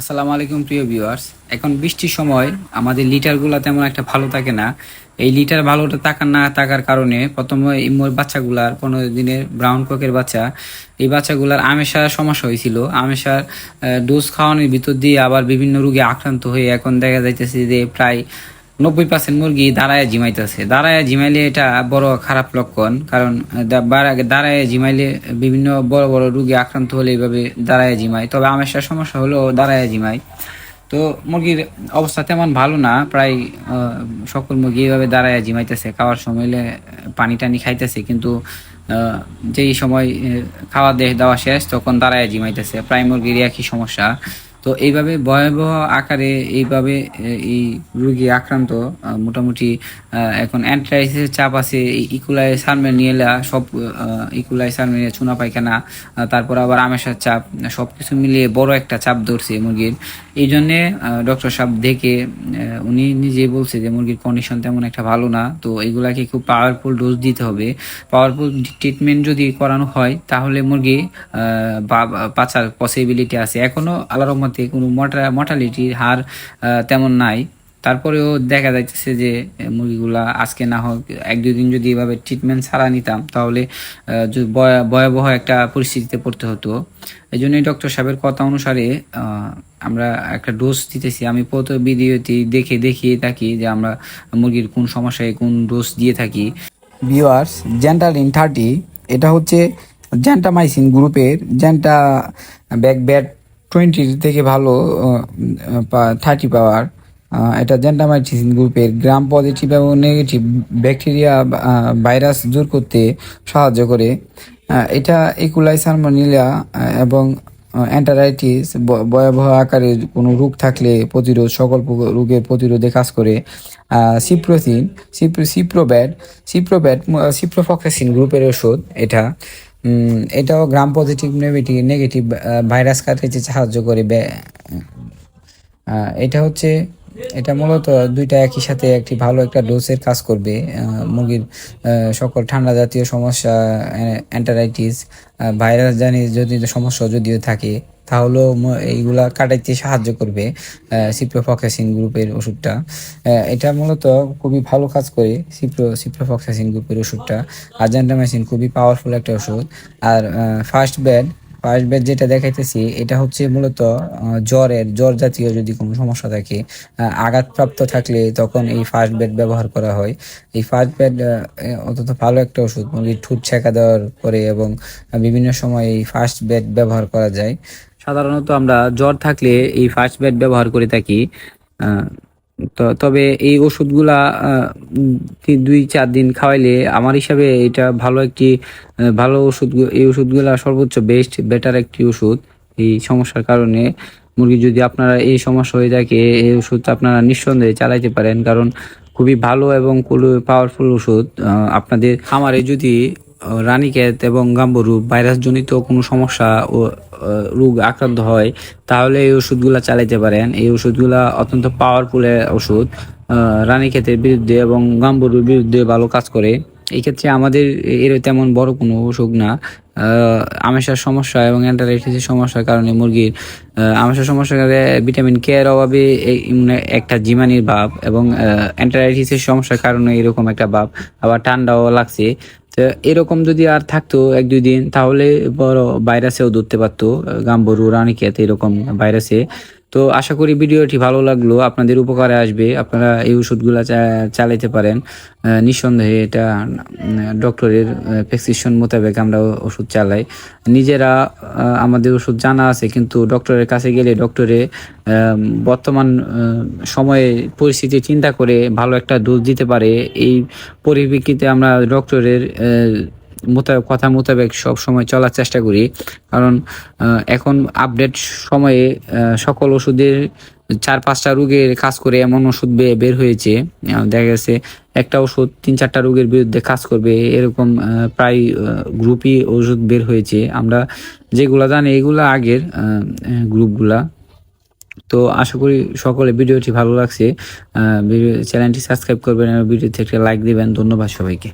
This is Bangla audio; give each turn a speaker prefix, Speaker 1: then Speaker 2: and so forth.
Speaker 1: আসসালামু আলাইকুম, প্রিয় ভিউয়ার্স। এখন বৃষ্টির সময়, আমাদের লিটারগুলো তেমন একটা ভালো থাকে না। এই লিটার ভালোটা থাকার না থাকার কারণে প্রথমে এই বাচ্চাগুলার, পনেরো দিনের ব্রাউন কোকের বাচ্চা, এই বাচ্চাগুলার আমেশার সমস্যা হয়েছিল। আমেশার ডোজ খাওয়ানোর ভিতর দিয়ে আবার বিভিন্ন রোগে আক্রান্ত হয়ে এখন দেখা যাইতেছে যে প্রায় নব্বই পার্সেন্ট মুরগি দাঁড়ায় জিমাইতেছে। দাঁড়ায় জিমাইলে এটা বড় খারাপ লক্ষণ, কারণ দাঁড়ায় জিমাইলে বিভিন্ন বড় বড় রোগে আক্রান্ত হলে এইভাবে দাঁড়ায় জিমায়। তবে আমেশার সমস্যা হলো দাঁড়ায় জিমায়। তো মুরগির অবস্থা তেমন ভালো না, প্রায় সকল মুরগি এইভাবে দাঁড়ায় জিমাইতেছে। খাওয়ার সময় হলে পানি টানি খাইতেছে, কিন্তু যেই সময় খাওয়া দে- দাওয়া শেষ, তখন দাঁড়ায় জিমাইতেছে। প্রায় মুরগির একই সমস্যা। তো এইভাবে ভয়াবহ আকারে এইভাবে এই রোগী আক্রান্ত মোটামুটি এখন অ্যান্টারাইসিসের চাপ আছে ইকুলাই সারমেন নিয়ে এলা সব ইকুলাই সারমেন চুনা পায়খানা তারপর আবার আমেশার চাপ সব কিছু মিলিয়ে বড় একটা চাপ ধরছে মুরগির। এই জন্যে ডক্টর সাহেব দেখে উনি নিজেই বলছে যে মুরগির কন্ডিশন তেমন একটা ভালো না, তো এগুলাকে খুব পাওয়ারফুল ডোজ দিতে হবে। পাওয়ারফুল ট্রিটমেন্ট যদি করানো হয়, তাহলে মুরগি বাঁচার পসিবিলিটি আছে। এখনও আল্লাহ রহমতে কোনো মর্টালিটির হার তেমন নাই। তারপরেও দেখা যাইতেছে যে মুরগিগুলা আজকে না হোক এক দুই দিন যদি এভাবে ট্রিটমেন্ট ছাড়া নিতাম, তাহলে ভয়াবহ একটা পরিস্থিতিতে পড়তে হতো। এই জন্যই ডক্টর সাহেবের কথা অনুসারে আমরা একটা ডোজ দিতেছি। আমি প্রত ভিডিওতে দেখে দেখিয়ে থাকি যে আমরা মুরগির কোন সমস্যায় কোন ডোজ দিয়ে থাকি। ভিওয়ার্স জেন্টাল ইন থার্টি এটা হচ্ছে জ্যান্টামাইসিন গ্রুপের জ্যান্টা ব্যাক ব্যাট টোয়েন্টি থেকে ভালো থার্টি পাওয়ার। এটা জেন্টামাইসিন গ্রুপের গ্রাম পজিটিভ এবং নেগেটিভ ব্যাকটেরিয়া ভাইরাস দূর করতে সাহায্য করে। এটা ইকুলাই সালমোনিলা এবং অ্যান্টারাইটিস ভয়াবহ আকারে কোনো রোগ থাকলে প্রতিরোধ, সকল রোগের প্রতিরোধে কাজ করে। সিপ্রোসিন সিপ্রোব্যাট সিপ্রোব্যাট সিপ্রোফক্সাসিন গ্রুপের ওষুধ এটা। এটাও gram positive negative negative virus কাটাইতে সাহায্য করে ব্যা- এটা হচ্ছে, এটা মূলত দুইটা একই সাথে একটি ভালো একটা ডোজের কাজ করবে। মুরগির সকল ঠান্ডা জাতীয় সমস্যা অ্যান্টারাইটিস ভাইরাস জানি যদি সমস্যা যদিও থাকে তাহলেও এইগুলা কাটাইতে সাহায্য করবে সিপ্রোফক্সাসিন গ্রুপের ওষুধটা। এটা মূলত খুবই ভালো কাজ করে সিপ্রো সিপ্রোফক্সাসিন গ্রুপের ওষুধটা। আর্জেন্টামাইসিন খুবই পাওয়ারফুল একটা ওষুধ। আর ফার্স্ট বেড ফার্স্ট বেড যেটা দেখাইতেছি, এটা হচ্ছে মূলত জ্বরের, জ্বর জাতীয় যদি কোনো সমস্যা থাকে আঘাতপ্রাপ্ত থাকলে তখন এই ফার্স্ট বেড ব্যবহার করা হয়। এই ফার্স্ট বেড অন্তত ভালো একটা ওষুধ। মুরগির ঠুট ছেঁকা দেওয়ার পরে এবং বিভিন্ন সময় এই ফার্স্ট বেড ব্যবহার করা যায়। সাধারণত আমরা জ্বর থাকলে এই ফার্স্ট বেড ব্যবহার করে থাকি। তো তবে এই ওষুধগুলা দুই, চার দিন খাওয়াইলে আমার হিসাবে এটা ভালো একটি ভালো ওষুধ, এই ওষুধগুলা সর্বোচ্চ বেস্ট বেটার একটি ওষুধ। এই সমস্যার কারণে মুরগি যদি আপনারা এই সমস্যা হয়ে থাকে, এই ওষুধ আপনারা নিঃসন্দেহে চালাইতে পারেন কারণ খুবই ভালো এবং পাওয়ারফুল ওষুধ। আপনাদের খামারে যদি রানীক্ষেত এবং গাম্বরু ভাইরাসজনিত কোনো সমস্যা ও রোগ আক্রান্ত হয় তাহলে এই ওষুধগুলা চালাইতে পারেন। এই ওষুধগুলা অত্যন্ত পাওয়ারফুল ওষুধ। আহ, রানীক্ষেতের বিরুদ্ধে এবং গাম্বরুর বিরুদ্ধে ভালো কাজ করে। এই ক্ষেত্রে আমাদের এর তেমন বড় কোনো অসুখ না। আমেশার সমস্যা এবং অ্যান্টারাইটিসের সমস্যার কারণে মুরগির আমেশার সমস্যার কারণে ভিটামিন কে এর অভাবে একটা জিমানির ভাব এবং অ্যান্টারাইটিসের সমস্যার কারণে এরকম একটা ভাব। আবার ঠান্ডাও লাগছে। এরকম যদি আর থাকতো এক, দুই দিন, তাহলে বড় ভাইরাসেও ধরতে পারতো, গাম্বরু রানিকে এরকম ভাইরাসে তো আশা করি ভিডিওটি ভালো লাগল, আপনাদের উপকারে আসবে, আপনারা এই ওষুধগুলো চালাইতে পারেন। নিঃসন্দেহে এটা ডক্টরের প্রেসক্রিপশন মোতাবেক আমরা ওষুধ চালাই। নিজেরা আমাদের ওষুধ জানা আছে, কিন্তু ডক্টরের কাছে গেলে ডক্টরে বর্তমান সময়ে পরিস্থিতি চিন্তা করে ভালো একটা ডোজ দিতে পারে। এই পরিপ্রেক্ষিতে আমরা ডক্টরের কথা মোতাবেক সব সময় চলার চেষ্টা করি। কারণ এখন আপডেট সময়ে সকল ওষুধের চার, পাঁচটা রোগের কাজ করে এমন ওষুধ বের হয়েছে। দেখা গেছে একটা ওষুধ তিন, চারটা রোগের বিরুদ্ধে কাজ করবে। এরকম প্রায় গ্রুপই ওষুধ বের হয়েছে। আমরা যেগুলা জানি এগুলা আগের গ্রুপগুলা। তো আশা করি সকলে ভিডিওটি ভালো লাগছে। চ্যানেলটি সাবস্ক্রাইব করবেন ভিডিওতে একটা লাইক দিবেন। ধন্যবাদ সবাইকে।